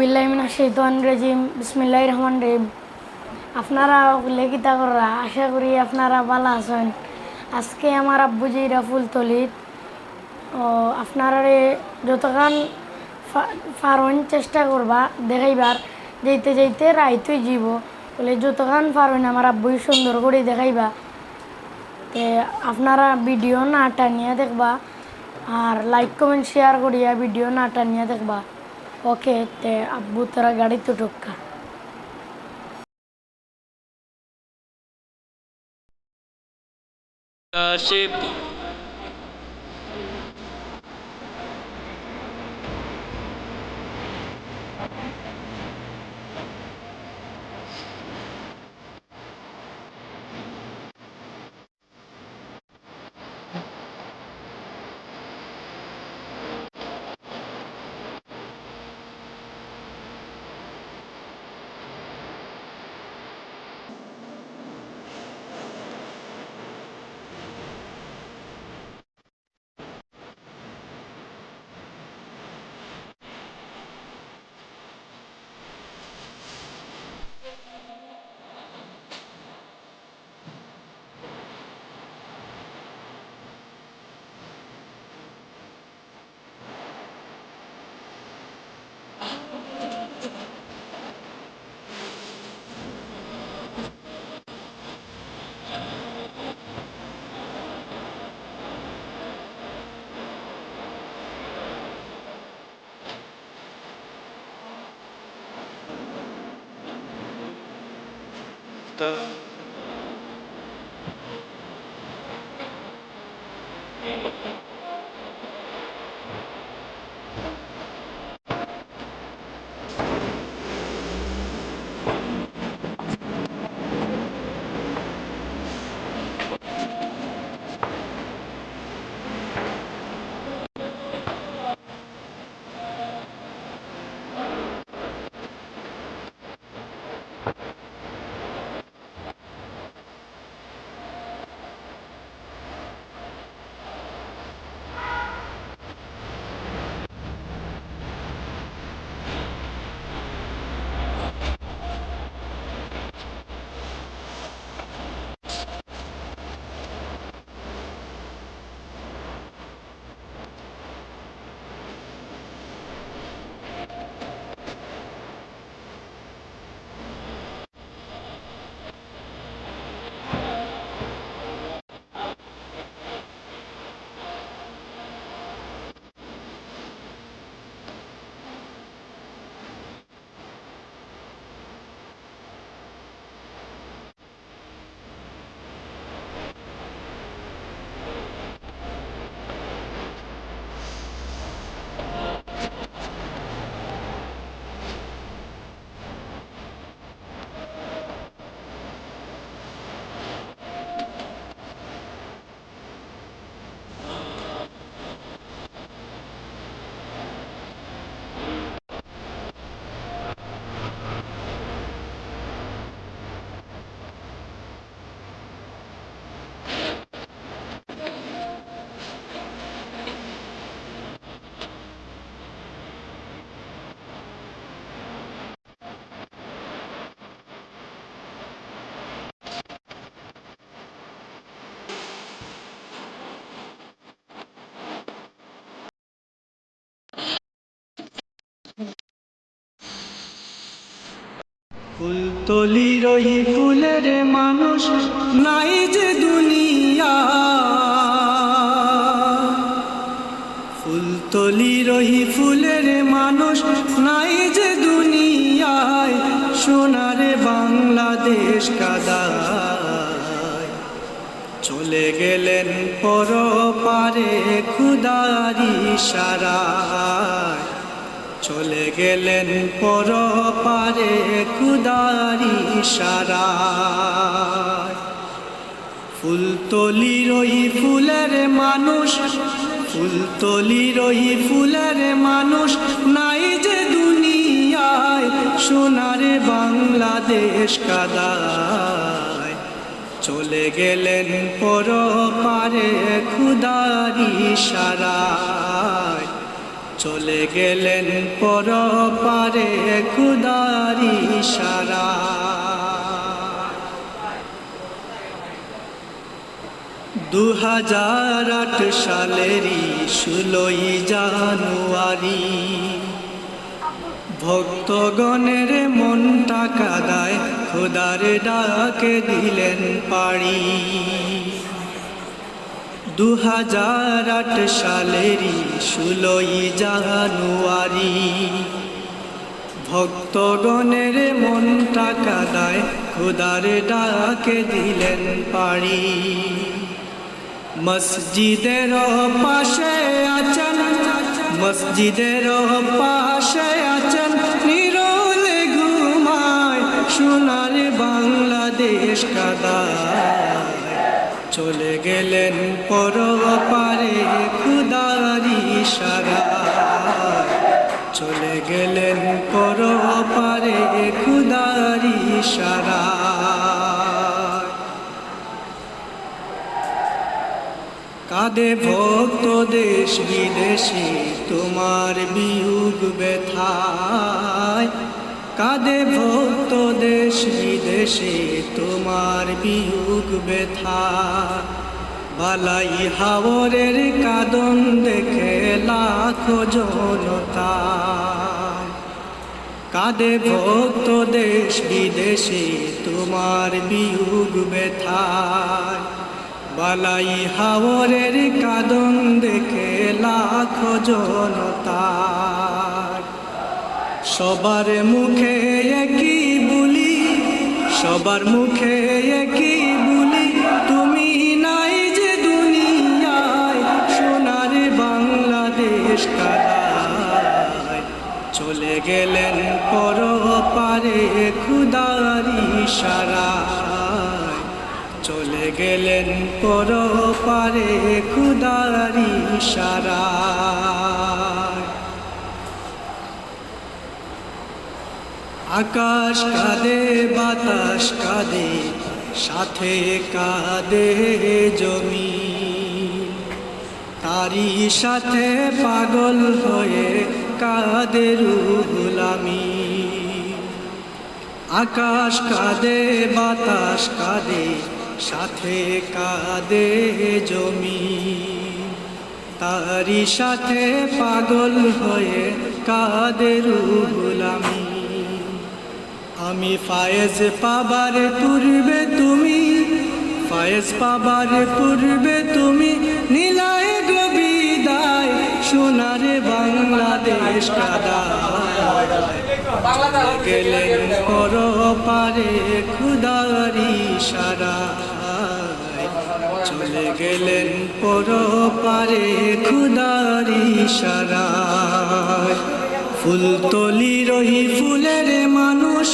রাজিম বিসমিল্লাহ রহমান রহিম আপনারা লেখিতা করা, আশা করি আপনারা ভালো আছেন। আজকে আমার আব্বুজি রাফুল তলিত, ও আপনারা যতক্ষণ ফারন চেষ্টা করবা, দেখাইবার যেতে যেতে রাইতই জীব। বলে যতক্ষণ ফারন আমার আব্বুই সুন্দর করে দেখাইবা, তে আপনারা ভিডিও না টানিয়ে দেখবা, আর লাইক কমেন্ট শেয়ার করিয়া ভিডিও না টানিয়ে দেখবা। ওকে তে আব্বু তোরা গাড়িতে ঢুকা thank you তা ফুলতলি রহি ফুলের মানুষ নাই যে দুনিয়া। ফুলতলি রহি ফুলের মানুষ নাই যে দুনিয়ায়, সোনারে বাংলাদেশ কাদায়। চলে গেলেন পর পারে খুদারি সারায়। চলে গেলেন পর পারে কুদারি সারায়। ফুলতলি রহি ফুলের মানুষ ফুলতলি রহি ফুলের মানুষ নাই যে দুনিয়ায়, সোনারে বাংলাদেশ কাদায়। চলে গেলেন পর পারে খুদারি সারায়। চলে গেলেন পর পারে খুদারি সারা। দু হাজার আট সালেরই ষোলোই জানুয়ারি, ভক্তগণের মনটা কাদায় খোদার ডাকে দিলেন পাড়ি। দু হাজার আট সালেরই ষোলোই জানুয়ারি। ভক্তগণের মনটা কাদায় খোদার ডাকে দিলেন পাড়ি। মসজিদের পাশে আছেন, মসজিদের পাশে আছেন, নিরলে ঘুমায়, সোনার বাংলাদেশ কাদায়। চলে গেলেন পর পারে খুদারি সারা। চলে গেলেন পর পারে খুদারি সারা। কাঁদে ভক্ত দেশ বিদেশে, তোমার বিয়োগ ব্যথায়। কাঁদে ভক্ত দেশ বিদেশে, তোমার বিয়োগ ব্যথা। বালাই হাওরের কাদন দেখে লাখো জনতা। কাঁদে ভক্ত দেশ বিদেশে, তোমার বিয়োগ ব্যথায় বালাই হাওরের কাদন দেখে লাখ জনতা। সবার মুখে একই বলি, সবার মুখে একই বলি। তুমি নাই যে দুনিয়ায়, সোনার বাংলাদেশ চলে গেলেন পর পারে খুদারি সারা চলে গেলেন পর পারে খুদারি সারায়। আকাশ কাঁদে, বাতাস কাঁদে, সাথে কাঁদে জমি। তারি সাথে পাগল হয়ে কাঁদে রুহুলামি আকাশ কাঁদে, বাতাস কাঁদে, সাথে কাঁদে জমি। তারি সাথে পাগল হয়ে কাঁদে রুহুলামি আমি ফায়েজ পাবার পূর্বে তুমি ফায়েজ পাবার পূর্বে তুমি নীলায় গবিদায় সোনারে বাংলাদেশ গেলেন পর পারে খুদারি সারা। চলে গেলেন পর পারে খুদারি সারা। ফুল তলি রহি ফুলের মানুষ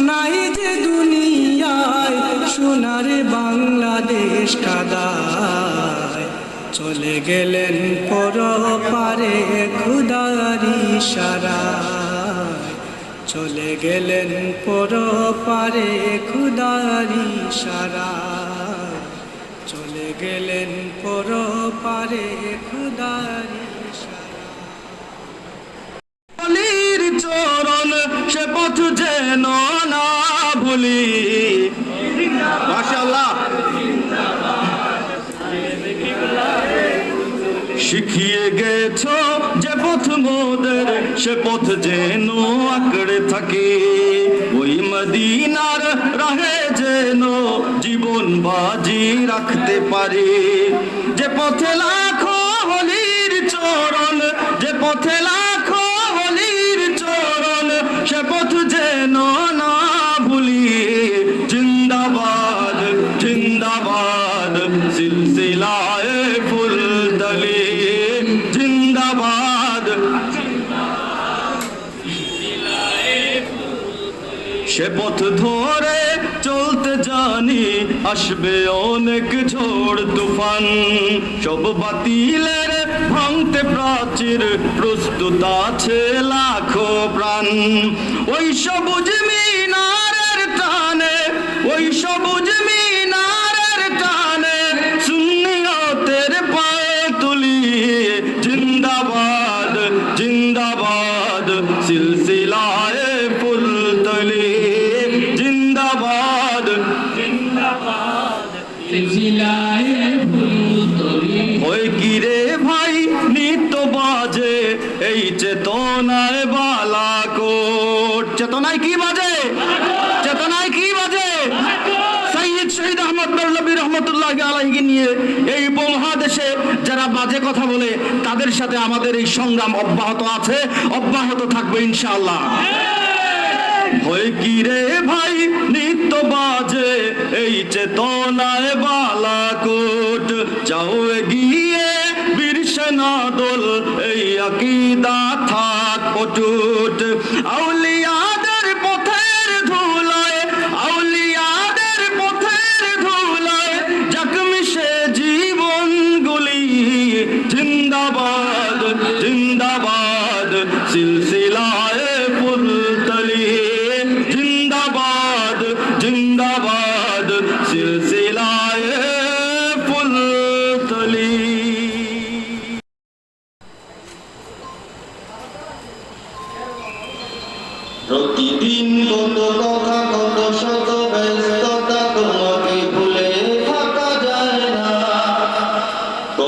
নাই যে দুনিয়ায়, সোনার বাংলাদেশ কাদায়। চলে গেলেন পর পারে খুদারি সারা চলে গেলেন পর পারে খুদারি সারা চলে গেলেন পর পারে খুদারি সে পথ যেন না ভুলি। মাশাআল্লাহ। শিখিয়ে গেছ যে পথ মোদের, সে পথ যেন আঁকড়ে থাকে। ওই মদিনার রাহে যেন জীবন বাজি রাখতে পারে। যে পথে লাখো হলির চরণ, যে পথে লাখো সে পথ ধরে চলতে জানি, আসবে অনেক ঝড় তুফান। সব বাতিলের ভাঙতে প্রাচীর, প্রস্তুত আছে লাখো প্রাণ। ওই সবুজ মিনারের টানে, ওই সবুজ মিনারের চেতনায় কি বাজে? চেতনায় কি বাজে? সৈয়দ শহীদ আহমদ বেরলবী রহমতুল্লাহ আলাইকে নিয়ে এই উপমহাদেশে যারা বাজে কথা বলে, তাদের সাথে আমাদের এই সংগ্রাম অব্যাহত আছে, অব্যাহত থাকবে ইনশাআল্লাহ। হয় কি রে ভাই, নিত্য বাজে, এই চেতনায় বালাকোট। যাও গিয়ে বীর সেনা দল এই আকিদা থাক অটুট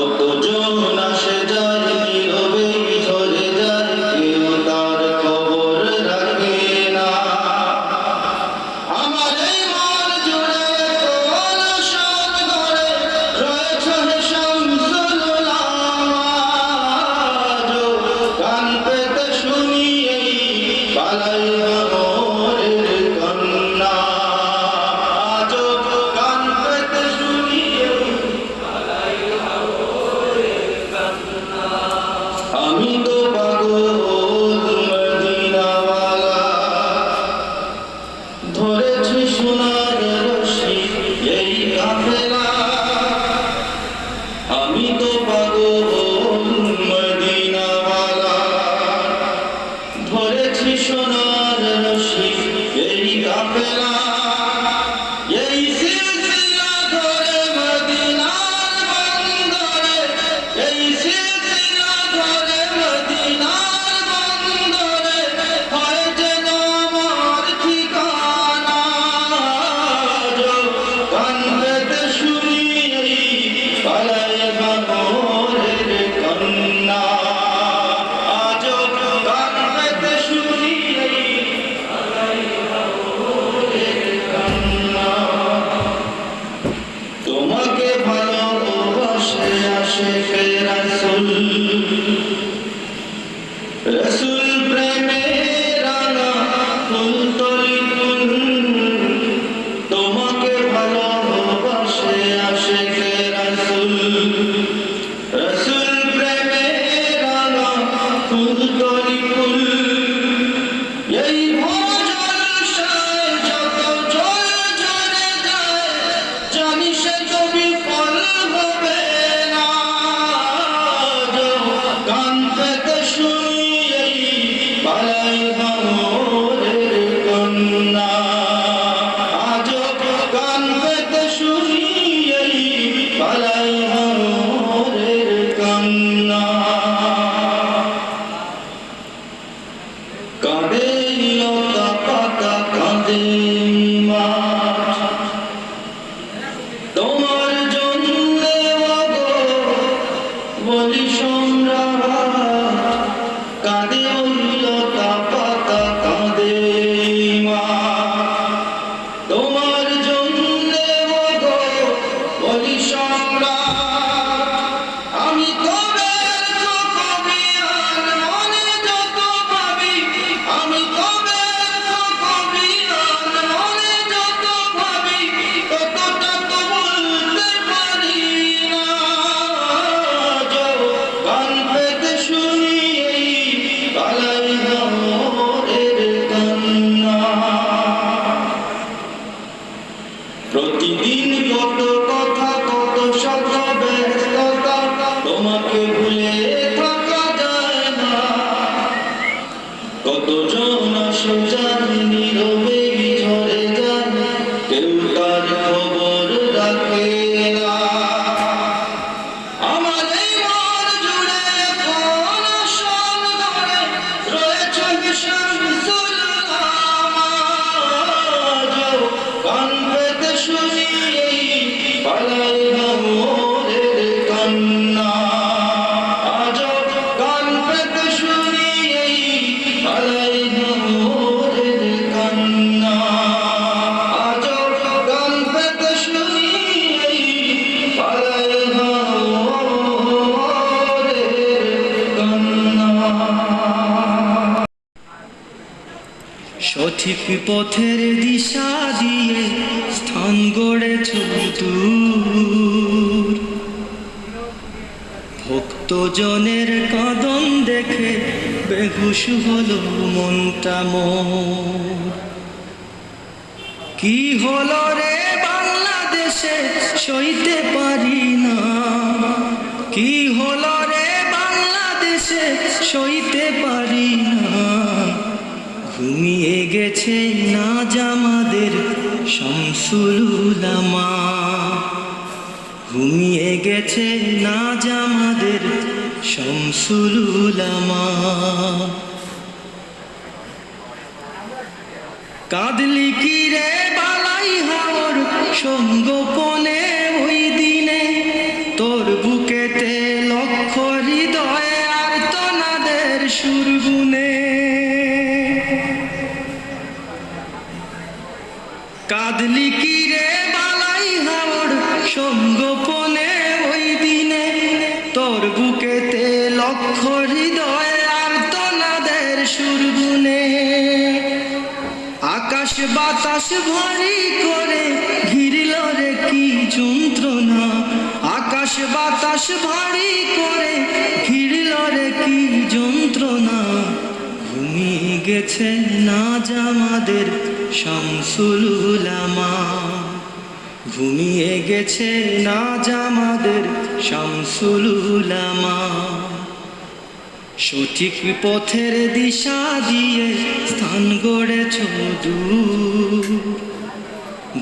কত জন আসে যায় رسولا সম্রাট কাঁদে প্রতিদিন সঠিক পথের দিশা দিয়ে স্থান গড়েছ দূর। ভক্তজনের কাদন দেখে বেহুশ হলো মনটা কি হলো রে বাংলাদেশে সইতে পারি না। কি হলো রে বাংলাদেশে সইতে পারি না। ঘুমিয়ে গেছে না জামাদের শামসুলুলামা ঘুমিয়ে গেছে না জামাদের শামসুলুলামা কাঁদলি কি রে বালাই হাওর সঙ্গোপনে ওই দিনে? তোর বুকেতে লক্ষ হৃদয় আর তনাদের সুরগুনে কাঁদলি কি বালাই হাওর সঙ্গোপনে ওই দিনে? তোর বুকেতে লক্ষ হৃদয় আর তনাদের সুরগুনে। আকাশ বাতাস ভারী করে ঘিরল রে কি যন্ত্রণা। আকাশ বাতাস ভারী করে ঘিরল রে কি যন্ত্রণা। ঘুমিয়ে গেছে না জামাদের শামসুলুলামা ঘুমিয়ে গেছে না জামাদের শামসুলুলামা সঠিক পথের দিশা দিয়ে স্থান গড়েছ দূর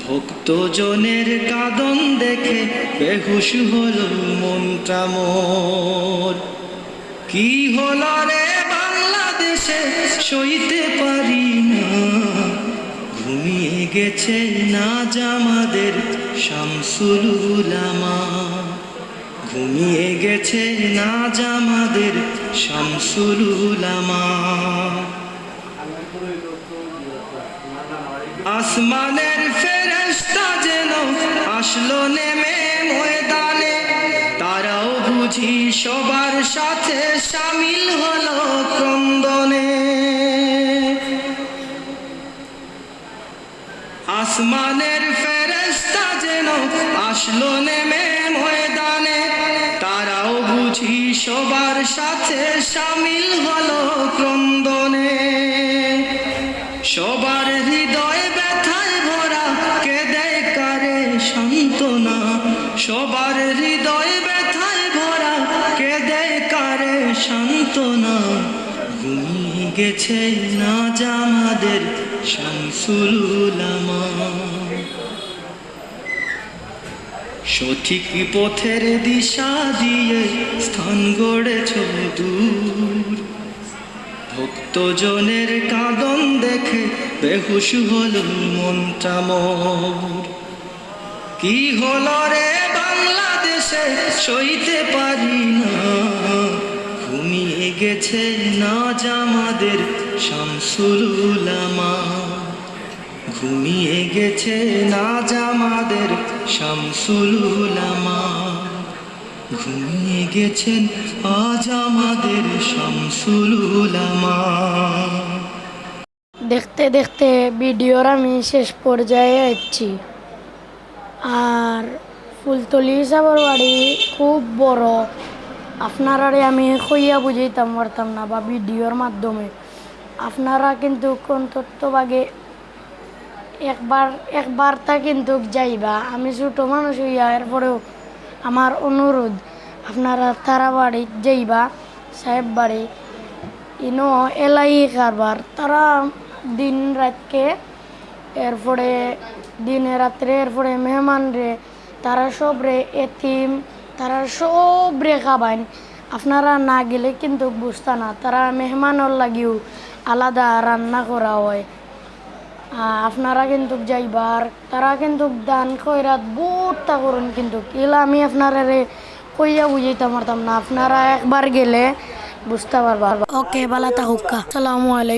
ভক্তজনের কাদন দেখে বেহুশ হলো মনটা মোর। কি হল রে বাংলাদেশে সইতে পারি না? গেছে না জামাদের শামসুলুলামা ঘুমিয়ে গেছে না জামাদের শামসুলুলামা আসমানের ফেরেশতা যেন আসলো নেমে ময়দানে, তারাও বুঝি সবার সাথে সামিল হলো ক্রন্দনে। আসমানের ফেরেশতা যেন আসলো নেমে ময়দানে, তারাও বুঝি সবার সাথে সামিল হলো ক্রন্দনে। সবার হৃদয় ব্যথায় ভরা, কেঁদে কারে সান্ত্বনা। সবার হৃদয় ব্যথায় ভরা, কেঁদে কারে সান্ত্বনা। ঘুমিয়ে গেছে না জামাদের শামসুলুলামা সঠিক পথের দিশা দিয়ে স্থান গড়েছ দূর। ভক্তজনের কাদন দেখে বেহুশ হল মনটা কি হল রে বাংলাদেশে সইতে পারি না। ঘুমিয়ে গেছে না জামাদের শামসুলুলামা ঘুমিয়ে গেছে না জামাদের শামসুলুলামা ঘুমিয়ে গেছেন আজ আমাদের শামসুলুলামা দেখতে দেখতে ভিডিওর আমি শেষ পর্যায়ে যাচ্ছি আর ফুলতলি সাবর বাড়ি খুব বড় আপনারারে আমি কইয়া বুঝাইতাম, পারতাম না বা ভিডিওর মাধ্যমে। আপনারা কিন্তু কোন কন্তত্বভাগে একবার একবারটা কিন্তু যাইবা। আমি ছোটো মানুষ হইয়া এরপরেও আমার অনুরোধ, আপনারা তারা বাড়ি যাইবা সাহেব বাড়ি ইনো এলাই কারবার। তারা দিন রাতকে এরপরে, দিনে রাত্রে, এরপরে মেহমান রে তারা সব রে এতিম তারা সব রে খাবাইন আপনারা না গেলে কিন্তু বুঝতা না, তারা মেহমানর লাগিও আলাদা রান্না করা হয়। আপনারা কিন্তু যাইবার, তারা কিন্তু দান খয়রাত বহুতটা করুন কিন্তু এলা আমি আপনারা রে কইয়া বুঝাইতে পারতাম না। আপনারা একবার গেলে বুঝতে পারবা। ওকে বালা থাকুকা সালামু আলাইকুম।